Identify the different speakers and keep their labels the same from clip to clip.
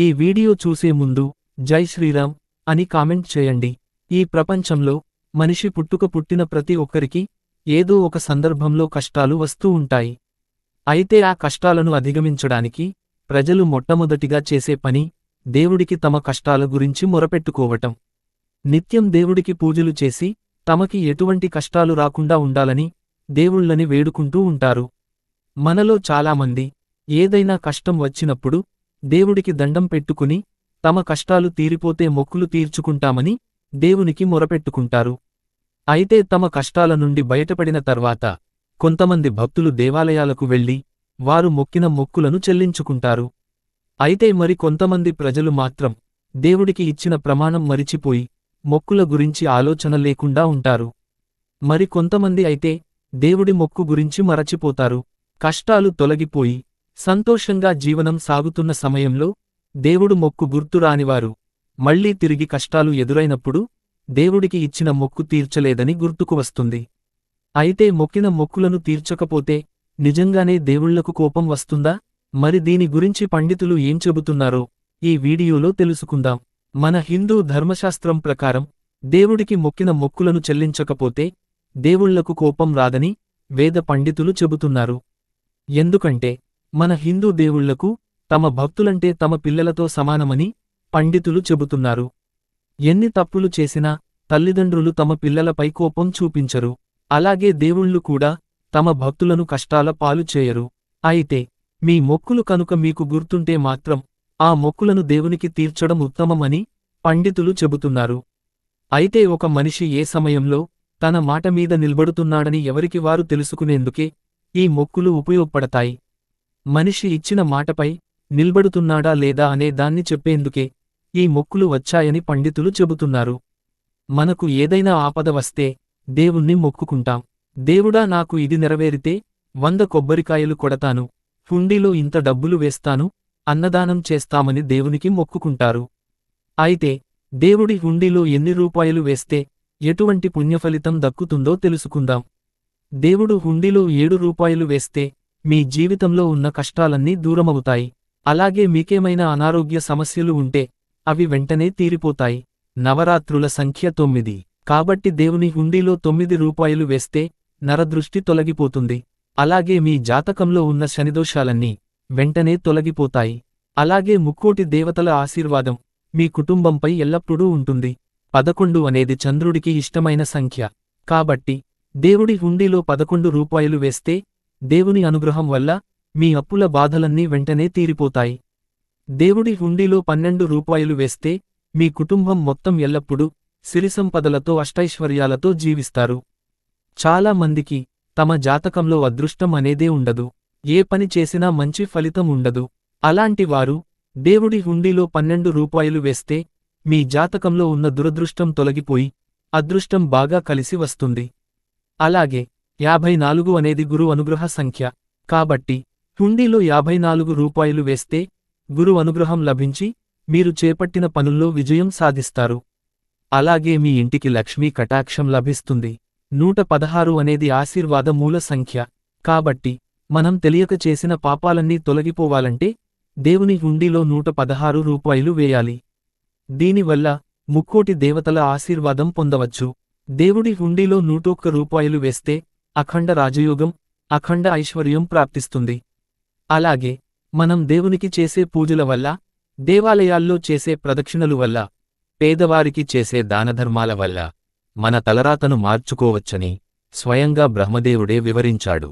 Speaker 1: ఈ వీడియో చూసే ముందు జై శ్రీరామ్ అని కామెంట్ చేయండి. ఈ ప్రపంచంలో మనిషి పుట్టుక పుట్టిన ప్రతి ఒక్కరికి ఏదో ఒక సందర్భంలో కష్టాలు వస్తూ ఉంటాయి. అయితే ఆ కష్టాలను అధిగమించడానికి ప్రజలు మొట్టమొదటిగా చేసే పని దేవుడికి తమ కష్టాల గురించి మొరపెట్టుకోవటం. నిత్యం దేవుడికి పూజలు చేసి తమకి ఎటువంటి కష్టాలు రాకుండా ఉండాలని దేవుళ్ళని వేడుకుంటూ ఉంటారు. మనలో చాలామంది ఏదైనా కష్టం వచ్చినప్పుడు దేవుడికి దండం పెట్టుకుని తమ కష్టాలు తీరిపోతే మొక్కులు తీర్చుకుంటామని దేవునికి మొరపెట్టుకుంటారు. అయితే తమ కష్టాల నుండి బయటపడిన తర్వాత కొంతమంది భక్తులు దేవాలయాలకు వెళ్ళి వారు మొక్కిన మొక్కులను చెల్లించుకుంటారు. అయితే మరి కొంతమంది ప్రజలు మాత్రం దేవుడికి ఇచ్చిన ప్రమాణం మరిచిపోయి మొక్కుల గురించి ఆలోచన లేకుండా ఉంటారు. మరి కొంతమంది అయితే దేవుడి మొక్కు గురించి మరచిపోతారు. కష్టాలు తొలగిపోయి సంతోషంగా జీవనం సాగుతున్న సమయంలో దేవుడు మొక్కు గుర్తురానివారు మళ్ళీ తిరిగి కష్టాలు ఎదురైనప్పుడు దేవుడికి ఇచ్చిన మొక్కు తీర్చలేదని గుర్తుకు వస్తుంది. అయితే మొక్కిన మొక్కులను తీర్చకపోతే నిజంగానే దేవుళ్ళకు కోపం వస్తుందా? మరి దీని గురించి పండితులు ఏం చెబుతున్నారో ఈ వీడియోలో తెలుసుకుందాం. మన హిందూ ధర్మశాస్త్రం ప్రకారం దేవుడికి మొక్కిన మొక్కులను చెల్లించకపోతే దేవుళ్ళకు కోపం రాదని వేద పండితులు చెబుతున్నారు. ఎందుకంటే మన హిందూ దేవుళ్ళకు తమ భక్తులంటే తమ పిల్లలతో సమానమని పండితులు చెబుతున్నారు. ఎన్ని తప్పులు చేసినా తల్లిదండ్రులు తమ పిల్లలపై కోపం చూపించరు. అలాగే దేవుళ్ళు కూడా తమ భక్తులను కష్టాల పాలు చేయరు. అయితే మీ మొక్కులు కనుక మీకు గుర్తుంటే మాత్రం ఆ మొక్కులను దేవునికి తీర్చడం ఉత్తమమని పండితులు చెబుతున్నారు. అయితే ఒక మనిషి ఏ సమయంలో తన మాట మీద నిలబడుతున్నాడని ఎవరికి వారు తెలుసుకునేందుకే ఈ మొక్కులు ఉపయోగపడతాయి. మనిషి ఇచ్చిన మాటపై నిల్బడుతున్నాడా లేదా అనే దాన్ని చెప్పేందుకే ఈ మొక్కులు వచ్చాయని పండితులు చెబుతున్నారు. మనకు ఏదైనా ఆపద వస్తే దేవుణ్ణి మొక్కుకుంటాం. దేవుడా నాకు ఇది నెరవేరితే వంద కొబ్బరికాయలు కొడతాను హుండీలో ఇంత డబ్బులు వేస్తాను అన్నదానం చేస్తామని దేవునికి మొక్కుకుంటారు. అయితే దేవుడి హుండీలో ఎన్ని రూపాయలు వేస్తే ఎటువంటి పుణ్యఫలితం దక్కుతుందో తెలుసుకుందాం. దేవుడు హుండీలో ఏడు రూపాయలు వేస్తే మీ జీవితంలో ఉన్న కష్టాలన్నీ దూరమవుతాయి. అలాగే మీకేమైనా అనారోగ్య సమస్యలు ఉంటే అవి వెంటనే తీరిపోతాయి. నవరాత్రుల సంఖ్య తొమ్మిది. కాబట్టి దేవుని హుండీలో తొమ్మిది రూపాయలు వేస్తే నరదృష్టి తొలగిపోతుంది. అలాగే మీ జాతకంలో ఉన్న శనిదోషాలన్నీ వెంటనే తొలగిపోతాయి. అలాగే ముక్కోటి దేవతల ఆశీర్వాదం మీ కుటుంబంపై ఎల్లప్పుడూ ఉంటుంది. పదకొండు అనేది చంద్రుడికి ఇష్టమైన సంఖ్య. కాబట్టి దేవుడి హుండీలో పదకొండు రూపాయలు వేస్తే దేవుని అనుగ్రహం వల్ల మీ అప్పుల బాధలన్నీ వెంటనే తీరిపోతాయి. దేవుడి హుండీలో పన్నెండు రూపాయలు వేస్తే మీ కుటుంబం మొత్తం ఎల్లప్పుడూ సిరిసంపదలతో అష్టైశ్వర్యాలతో జీవిస్తారు. చాలా మందికి తమ జాతకంలో అదృష్టం అనేదే ఉండదు. ఏ పని చేసినా మంచి ఫలితం ఉండదు. అలాంటి వారు దేవుడి హుండీలో పన్నెండు రూపాయలు వేస్తే మీ జాతకంలో ఉన్న దురదృష్టం తొలగిపోయి అదృష్టం బాగా కలిసి వస్తుంది. అలాగే యాభై నాలుగు అనేది గురు అనుగ్రహ సంఖ్య. కాబట్టి హుండీలో యాభై నాలుగు రూపాయలు వేస్తే గురు అనుగ్రహం లభించి మీరు చేపట్టిన పనుల్లో విజయం సాధిస్తారు. అలాగే మీ ఇంటికి లక్ష్మీ కటాక్షం లభిస్తుంది. నూట పదహారు అనేది ఆశీర్వాద మూల సంఖ్య. కాబట్టి మనం తెలియక చేసిన పాపాలన్నీ తొలగిపోవాలంటే దేవుని హుండీలో నూట పదహారు రూపాయలు వేయాలి. దీనివల్ల ముక్కోటి దేవతల ఆశీర్వాదం పొందవచ్చు. దేవుడి హుండీలో నూటొక్క రూపాయలు వేస్తే అఖండ రాజయోగం అఖండ ఐశ్వర్యం ప్రాప్తిస్తుంది. అలాగే మనం దేవునికి చేసే పూజల వల్ల దేవాలయాల్లో చేసే ప్రదక్షిణలు వల్ల పేదవారికి చేసే దానధర్మాల వల్ల మన తలరాతను మార్చుకోవచ్చని స్వయంగా బ్రహ్మదేవుడే వివరించాడు.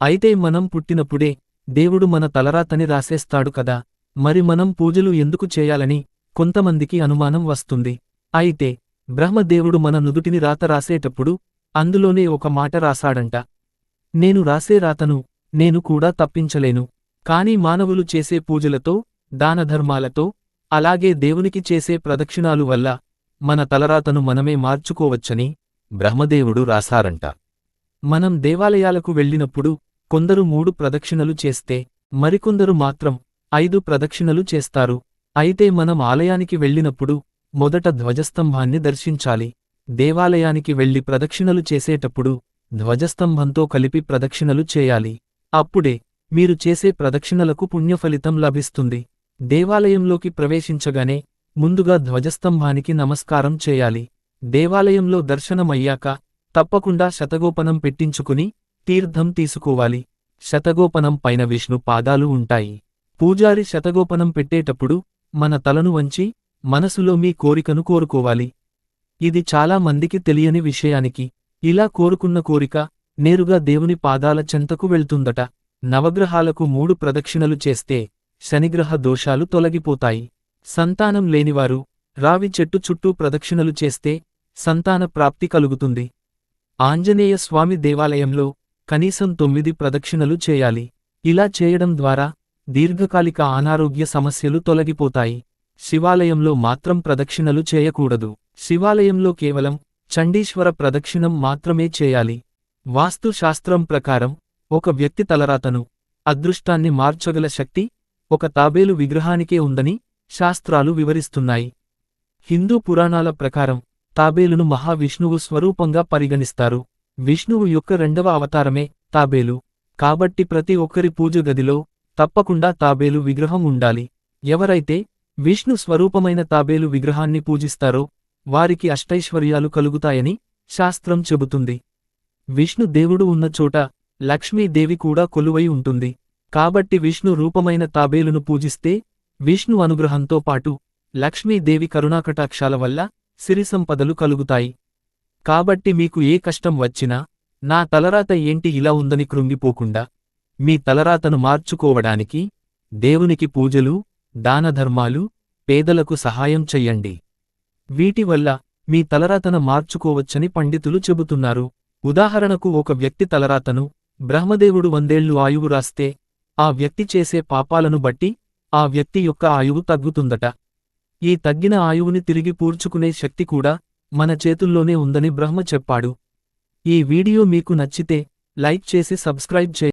Speaker 1: అయితే మనం పుట్టినప్పుడే దేవుడు మన తలరాతని రాసేస్తాడు కదా మరి మనం పూజలు ఎందుకు చేయాలని కొంతమందికి అనుమానం వస్తుంది. అయితే బ్రహ్మదేవుడు మన నుదుటిని రాత రాసేటప్పుడు అందులోనే ఒక మాట రాశాడంట. నేను రాసే రాతను నేను కూడా తప్పించలేను. కాని మానవులు చేసే పూజలతో దానధర్మాలతో అలాగే దేవునికి చేసే ప్రదక్షిణాలు వల్ల మన తలరాతను మనమే మార్చుకోవచ్చని బ్రహ్మదేవుడు రాశారంట. మనం దేవాలయాలకు వెళ్ళినప్పుడు కొందరు మూడు ప్రదక్షిణలు చేస్తే మరికొందరు మాత్రం ఐదు ప్రదక్షిణలు చేస్తారు. అయితే మనం ఆలయానికి వెళ్ళినప్పుడు మొదట ధ్వజస్తంభాన్ని దర్శించాలి. దేవాలయానికి వెళ్ళి ప్రదక్షిణలు చేసేటప్పుడు ధ్వజస్తంభంతో కలిపి ప్రదక్షిణలు చేయాలి. అప్పుడే మీరు చేసే ప్రదక్షిణలకు పుణ్యఫలితం లభిస్తుంది. దేవాలయంలోకి ప్రవేశించగానే ముందుగా ధ్వజస్తంభానికి నమస్కారం చేయాలి. దేవాలయంలో దర్శనమయ్యాక తప్పకుండా శతగోపనం పెట్టించుకుని తీర్థం తీసుకోవాలి. శతగోపనం పైన విష్ణు పాదాలు ఉంటాయి. పూజారి శతగోపనం పెట్టేటప్పుడు మన తలను వంచి మనసులో మీ కోరికను కోరుకోవాలి. ఇది చాలా మందికి తెలియని విషయానికి. ఇలా కోరుకున్న కోరిక నేరుగా దేవుని పాదాల చెంతకు వెళ్తుందట. నవగ్రహాలకు మూడు ప్రదక్షిణలు చేస్తే శనిగ్రహ దోషాలు తొలగిపోతాయి. సంతానం లేనివారు రావి చెట్టు చుట్టూ ప్రదక్షిణలు చేస్తే సంతాన ప్రాప్తి కలుగుతుంది. ఆంజనేయ స్వామి దేవాలయంలో కనీసం తొమ్మిది ప్రదక్షిణలు చేయాలి. ఇలా చేయడం ద్వారా దీర్ఘకాలిక అనారోగ్య సమస్యలు తొలగిపోతాయి. శివాలయంలో మాత్రం ప్రదక్షిణలు చేయకూడదు. శివాలయంలో కేవలం చండీశ్వర ప్రదక్షిణం మాత్రమే చేయాలి. వాస్తు శాస్త్రం ప్రకారం ఒక వ్యక్తి తలరాతను అదృష్టాన్ని మార్చగల శక్తి ఒక తాబేలు విగ్రహానికే ఉందని శాస్త్రాలు వివరిస్తున్నాయి. హిందూ పురాణాల ప్రకారం తాబేలును మహావిష్ణువు స్వరూపంగా పరిగణిస్తారు. విష్ణువు యొక్క రెండవ అవతారమే తాబేలు. కాబట్టి ప్రతి ఒక్కరి పూజ గదిలో తప్పకుండా తాబేలు విగ్రహం ఉండాలి. ఎవరైతే విష్ణు స్వరూపమైన తాబేలు విగ్రహాన్ని పూజిస్తారో వారికి అష్టైశ్వర్యాలు కలుగుతాయని శాస్త్రం చెబుతుంది. విష్ణు దేవుడు ఉన్న చోట లక్ష్మీదేవి కూడా కొలువై ఉంటుంది. కాబట్టి విష్ణు రూపమైన తాబేలును పూజిస్తే విష్ణు అనుగ్రహంతో పాటు లక్ష్మీదేవి కరుణాకటాక్షాల వల్ల సిరిసంపదలు కలుగుతాయి. కాబట్టి మీకు ఏ కష్టం వచ్చినా నా తలరాత ఏంటి ఇలా ఉందని కృంగిపోకుండా మీ తలరాతను మార్చుకోవడానికి దేవునికి పూజలు దానధర్మాలు పేదలకు సహాయం చెయ్యండి. వీటి వల్ల మీ తలరాతన మార్చుకోవచ్చని పండితులు చెబుతున్నారు. ఉదాహరణకు ఒక వ్యక్తి తలరాతను బ్రహ్మదేవుడు వందేళ్ళు ఆయువు రాస్తే ఆ వ్యక్తి చేసే పాపాలను బట్టి ఆ వ్యక్తి యొక్క ఆయువు తగ్గుతుందట. ఈ తగ్గిన ఆయువుని తిరిగి పూడ్చుకునే శక్తి కూడా మన చేతుల్లోనే ఉందని బ్రహ్మ చెప్పాడు. ఈ వీడియో మీకు నచ్చితే లైక్ చేసి సబ్స్క్రైబ్ చేయండి.